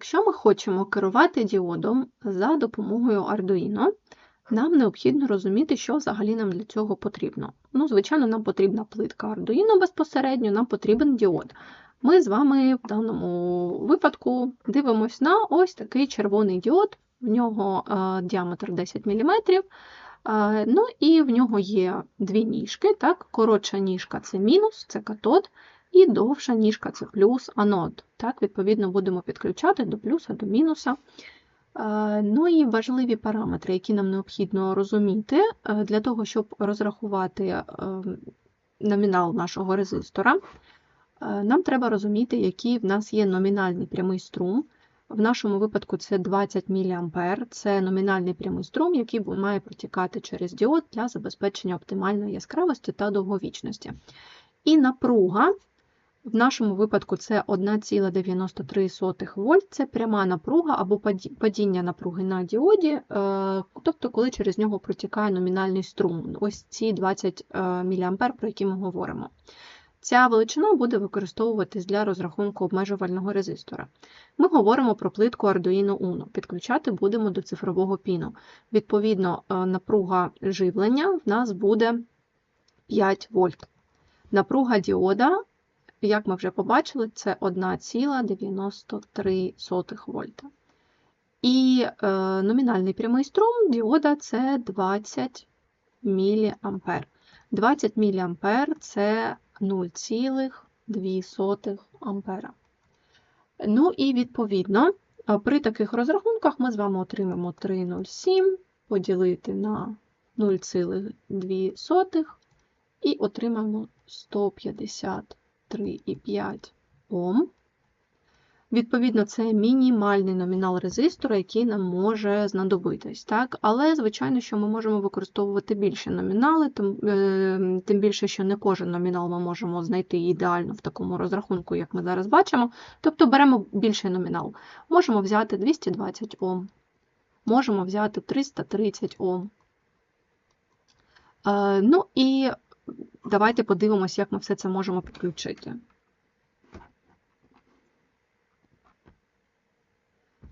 Якщо ми хочемо керувати діодом за допомогою Arduino, нам необхідно розуміти, що взагалі нам для цього потрібно. Ну, звичайно, нам потрібна плитка Arduino безпосередньо, нам потрібен діод. Ми з вами в даному випадку дивимося на ось такий червоний діод, в нього е, діаметр 10 мм. Е, ну і в нього є дві ніжки. Так? Коротша ніжка це мінус, це катод, і довша ніжка це плюс анод. Так, Відповідно, будемо підключати до плюса, до мінуса. Е, Ну і важливі параметри, які нам необхідно розуміти е, для того, щоб розрахувати е, номінал нашого резистора. Нам треба розуміти, який в нас є номінальний прямий струм. В нашому випадку це 20 мА, це номінальний прямий струм, який має протікати через діод для забезпечення оптимальної яскравості та довговічності. І напруга, в нашому випадку це 1,93 вольт, це пряма напруга або падіння напруги на діоді, е, тобто коли через нього протікає номінальний струм, ось ці 20 мА, про які ми говоримо. Ця величина буде використовуватись для розрахунку обмежувального резистора. Ми говоримо про плитку Arduino Uno. Підключати будемо до цифрового піну. Відповідно, е, напруга живлення в нас буде 5 вольт. Напруга діода, як ми вже побачили, це 1,93 вольта. І е, номінальний прямий струм діода це 20 мА. 20 мА це 0,2 ампера. Ну і відповідно, при таких розрахунках ми з вами отримаємо 3,07 поділити на 0,2 і отримаємо 153,5 Ом. Відповідно, це мінімальний номінал резистора, який нам може знадобитись. Так? Але, звичайно, що ми можемо використовувати більше номінали, тим, е, тим більше, що не кожен номінал ми можемо знайти ідеально в такому розрахунку, як ми зараз бачимо. Тобто беремо більший номінал. Можемо взяти 220 Ом, можемо взяти 330 Ом. Е, ну і давайте подивимося, як ми все це можемо підключити.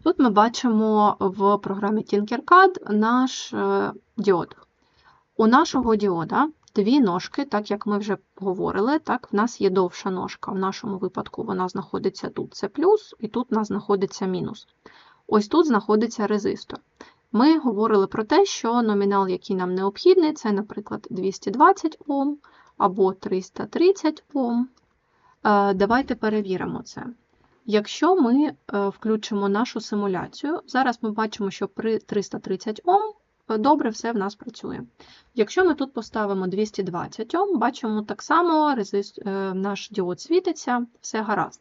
Тут ми бачимо в програмі Tinkercad наш е, діод. У нашого діода дві ножки, так як ми вже говорили, так, в нас є довша ножка. В нашому випадку вона знаходиться тут, це плюс, і тут у нас знаходиться мінус. Ось тут знаходиться резистор. Ми говорили про те, що номінал, який нам необхідний, це, наприклад, 220 Ом або 330 Ом. Е, давайте перевіримо це. Якщо ми е, включимо нашу симуляцію, зараз ми бачимо, що при 330 Ом е, добре все в нас працює. Якщо ми тут поставимо 220 Ом, бачимо так само резист, наш діод світиться, все гаразд.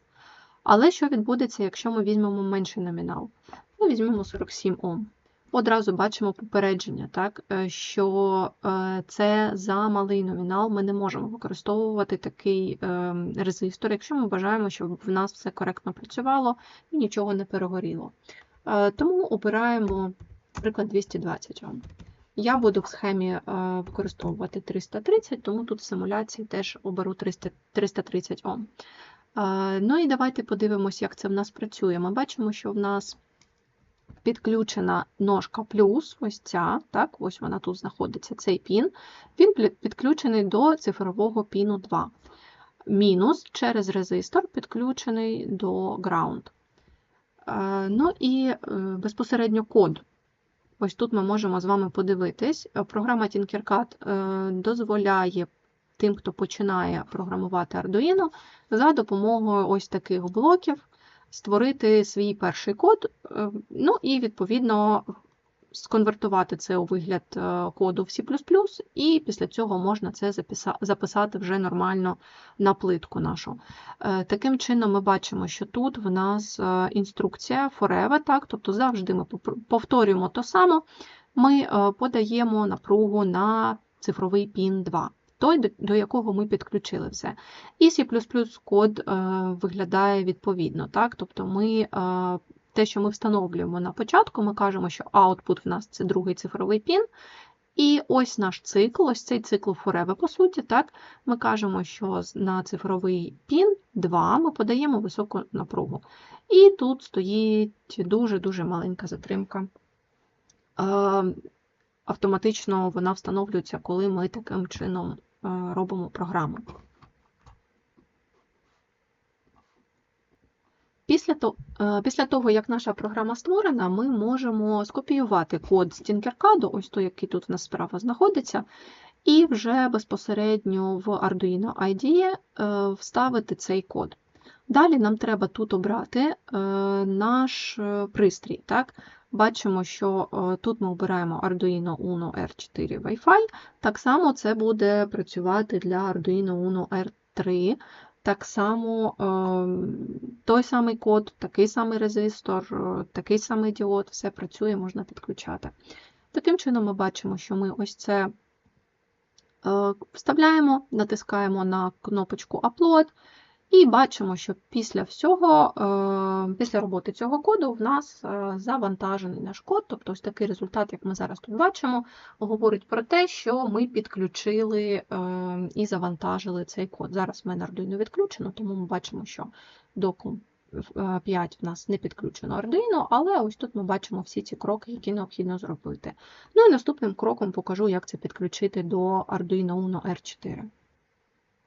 Але що відбудеться, якщо ми візьмемо менший номінал? Ми візьмемо 47 Ом одразу бачимо попередження, так, е, що е, це за малий номінал, ми не можемо використовувати такий е, резистор, якщо ми бажаємо, щоб в нас все коректно працювало і нічого не перегоріло. Тому обираємо, наприклад, 220 Ом. Я буду в схемі використовувати 330, тому тут в симуляції теж оберу 300, 330 Ом. Ну і давайте подивимося, як це в нас працює. Ми бачимо, що в нас підключена ножка плюс, ось ця, так, ось вона тут знаходиться, цей пін, він підключений до цифрового піну 2. Мінус через резистор підключений до ground. Е, ну і е, безпосередньо код. Ось тут ми можемо з вами подивитись. Програма Tinkercad е, дозволяє тим, хто починає програмувати Arduino, за допомогою ось таких блоків створити свій перший код, е, ну і, відповідно, сконвертувати це у вигляд е, коду в C, і після цього можна це записати вже нормально на плитку нашу. Е, таким чином, ми бачимо, що тут в нас інструкція forever, так, тобто завжди ми повторюємо то саме, ми подаємо напругу на цифровий пін 2 той, до якого ми підключили все. І C код е, виглядає відповідно. Так? Тобто ми, е, те, що ми встановлюємо на початку, ми кажемо, що output в нас це другий цифровий пін, І ось наш цикл, ось цей цикл Forever, по суті, так, ми кажемо, що на цифровий пін 2 ми подаємо високу напругу. І тут стоїть дуже-дуже маленька затримка. Е, Автоматично вона встановлюється, коли ми таким чином робимо програму. Після того, як наша програма створена, ми можемо скопіювати код з Tinkercad, ось той, який тут в нас справа знаходиться, і вже безпосередньо в Arduino IDE е, вставити цей код. Далі нам треба тут обрати е, наш е, пристрій. Так? Бачимо, що е, тут ми обираємо Arduino Uno R4 Wi-Fi. Так само це буде працювати для Arduino Uno R3. Так само е, той самий код, такий самий резистор, е, такий самий діод, все працює, можна підключати. Таким чином ми бачимо, що ми ось це вставляємо, натискаємо на кнопочку Upload, і бачимо, що після всього, е, після роботи цього коду в нас е, завантажений наш код, тобто ось такий результат, як ми зараз тут бачимо, говорить про те, що ми підключили е, і завантажили цей код. Зараз в мене Arduino відключено, тому ми бачимо, що до 5 в нас не підключено Arduino, але ось тут ми бачимо всі ці кроки, які необхідно зробити. Ну і наступним кроком покажу, як це підключити до Arduino Uno R4.